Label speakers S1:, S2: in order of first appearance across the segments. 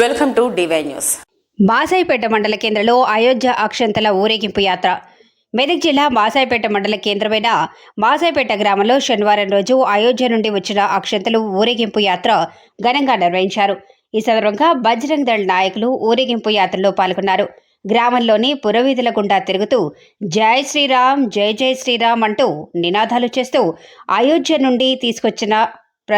S1: Welcome to D Y news.
S2: Basaipeta మండల కేంద్రంలో అయోధ్య అక్షంతల ఊరేగింపు యాత్ర. మెదక్ జిల్లా మాసాయిపేట మండల కేంద్రమైన మాసాయిపేట గ్రామంలో శనివారం రోజు అయోధ్య నుండి వచ్చిన అక్షంతలు ఊరేగింపు యాత్ర ఘనంగా నిర్వహించారు. ఈ సందర్భంగా బజరంగ్ దళ్ నాయకులు ఊరేగింపు యాత్రలో పాల్గొన్నారు. గ్రామంలోని పురవీధుల గుండా తిరుగుతూ జై శ్రీరామ్ జై జై శ్రీరామ్ అంటూ నినాదాలు చేస్తూ అయోధ్య నుండి తీసుకొచ్చిన ప్ర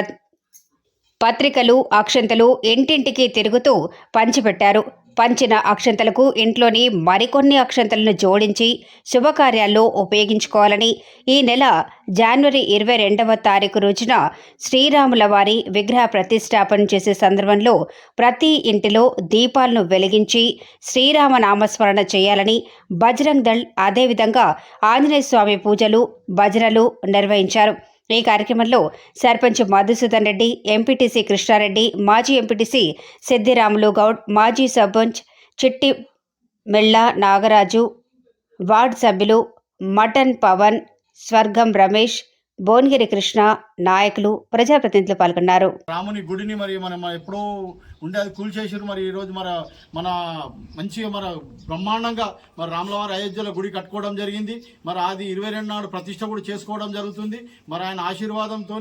S2: పత్రికలు అక్షంతలు ఇంటింటికి తిరుగుతూ పంచిపెట్టారు. పంచిన అక్షంతలకు ఇంట్లోని మరికొన్ని అక్షంతలను జోడించి శుభకార్యాల్లో ఉపయోగించుకోవాలని ఈ నెల జనవరి ఇరవై రెండవ తారీఖు రోజున శ్రీరాముల వారి విగ్రహ ప్రతిష్టాపన చేసే సందర్భంలో ప్రతి ఇంటిలో దీపాలను వెలిగించి శ్రీరామ నామస్మరణ చేయాలని బజరంగ్ దళ్ అదేవిధంగా ఆంజనేయ స్వామి పూజలు భజనలు నిర్వహించారు. ఈ కార్యక్రమంలో సర్పంచ్ మధుసూదన్ రెడ్డి ఎంపీటీసీ కృష్ణారెడ్డి మాజీ ఎంపీటీసీ సిద్దిరాములు గౌడ్ మాజీ సర్పంచ్ చిట్టి మెళ్ళ నాగరాజు వార్డ్ సభ్యులు మటన్ పవన్ స్వర్గం రమేష్ భువనగిరి కృష్ణ నాయకులు ప్రజాప్రతినిధులు పాల్గొన్నారు.
S3: రాముని గుడిని మరి మనం ఎప్పుడో ఉండేది కూల్చేసారు మరి ఈరోజు మన మన మంచిగా మన బ్రహ్మాండంగా మరి రాములవారి అయోధ్యలో గుడి కట్టుకోవడం జరిగింది. మరి అది ఇరవై రెండు నాడు ప్రతిష్ట కూడా చేసుకోవడం జరుగుతుంది. మరి ఆయన ఆశీర్వాదంతో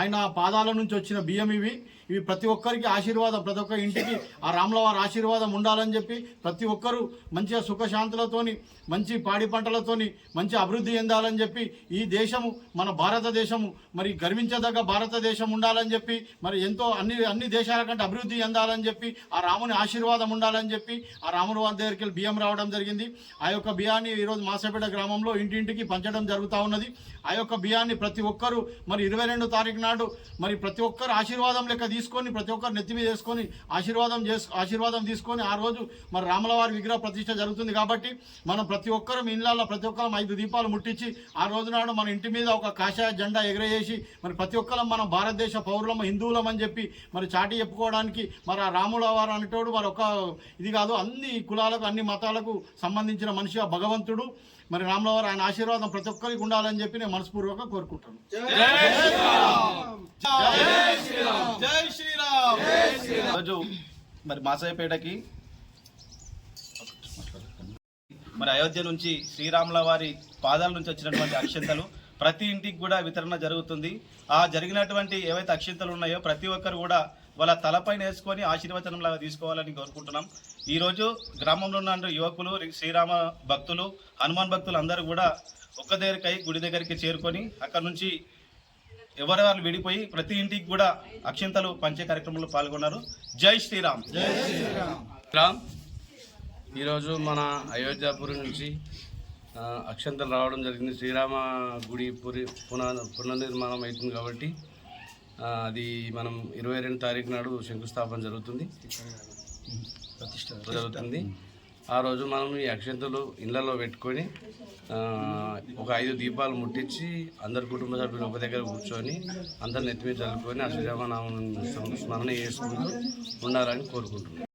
S3: ఆయన పాదాల నుంచి వచ్చిన బియ్యం ఇవి. ఇవి ప్రతి ఒక్కరికి ఆశీర్వాదం ప్రతి ఒక్క ఇంటికి ఆ రాములవారి ఆశీర్వాదం ఉండాలని చెప్పి ప్రతి ఒక్కరూ మంచిగా సుఖశాంతులతోని మంచి పాడి పంటలతోని మంచి అభివృద్ధి చెందాలని చెప్పి ఈ దేశము మన భారతదేశము మరి గర్వించదగ్గ భారతదేశం ఉండాలని చెప్పి మరి ఎంతో అన్ని అన్ని దేశాల కంటే అభివృద్ధి చెందాలని చెప్పి ఆ రాముని ఆశీర్వాదం ఉండాలని చెప్పి ఆ రాముని వారి దగ్గరికి వెళ్ళి బియ్యం రావడం జరిగింది. ఆ యొక్క బియ్యాన్ని ఈరోజు మాసపేట గ్రామంలో ఇంటింటికి పంచడం జరుగుతూ ఉన్నది. ఆ యొక్క బియ్యాన్ని ప్రతి ఒక్కరూ మరి ఇరవై రెండు తారీఖు నాడు మరి ప్రతి ఒక్కరు ఆశీర్వాదం లెక్క తీసుకొని ప్రతి ఒక్కరు నెత్తి మీద వేసుకొని ఆశీర్వాదం చేసు ఆశీర్వాదం తీసుకొని ఆ రోజు మరి రాములవారి విగ్రహ ప్రతిష్ట జరుగుతుంది కాబట్టి మనం ప్రతి ఒక్కరం ఇళ్ళల్లో ప్రతి ఒక్కరం ఐదు దీపాలు ముట్టించి ఆ రోజు నాడు మన ఇంటి మీద ఒక కాషాయ జెండా ఎగరవేసి మరి ప్రతి ఒక్కరం మనం భారతదేశ పౌరులం హిందువులం అని చెప్పి మరి చాటి చెప్పుకోవడానికి మరి ఆ రాముల వారు అనేటోడు మరి ఒక ఇది కాదు అన్ని కులాలకు అన్ని మతాలకు సంబంధించిన మనిషి ఆ భగవంతుడు మరి రాముల వారు ఆయన ఆశీర్వాదం ప్రతి ఒక్కరికి ఉండాలని చెప్పి నేను మనస్పూర్వకంగా కోరుకుంటాను
S4: రోజు మరి మాసాయపేటకి మరి అయోధ్య నుంచి శ్రీరాముల వారి పాదాల నుంచి వచ్చినటువంటి అక్షంతలు ప్రతి ఇంటికి కూడా వితరణ జరుగుతుంది. ఆ జరిగినటువంటి ఏవైతే అక్షంతలు ఉన్నాయో ప్రతి ఒక్కరు కూడా వాళ్ళ తలపైన వేసుకొని ఆశీర్వచనంలాగా తీసుకోవాలని కోరుకుంటున్నాం. ఈరోజు గ్రామంలో ఉన్న యువకులు శ్రీరామ భక్తులు హనుమాన్ భక్తులు అందరూ కూడా ఒక్క దగ్గరకై గుడి దగ్గరికి చేరుకొని అక్కడ నుంచి ఎవరి వాళ్ళు విడిపోయి ప్రతి ఇంటికి కూడా అక్షింతలు పంచే కార్యక్రమంలో పాల్గొన్నారు. జై శ్రీరామ్.
S5: రామ్ ఈరోజు మన అయోధ్యాపురి నుంచి అక్షంతలు రావడం జరిగింది. శ్రీరామ గుడి పురి పునః పునర్నిర్మాణం అవుతుంది కాబట్టి అది మనం ఇరవై రెండు తారీఖు నాడు శంకుస్థాపన జరుగుతుంది. జరుగుతుంది. ఆ రోజు మనం ఈ అక్షంతలు ఇళ్ళలో పెట్టుకొని ఒక ఐదు దీపాలు ముట్టించి అందరి కుటుంబ సభ్యులు ఒక దగ్గర కూర్చొని అందరు నెత్తి మీద చల్లుకొని ఆ శ్రీరామనామం స్మరణ చేసుకుంటూ ఉండాలని కోరుకుంటున్నాం.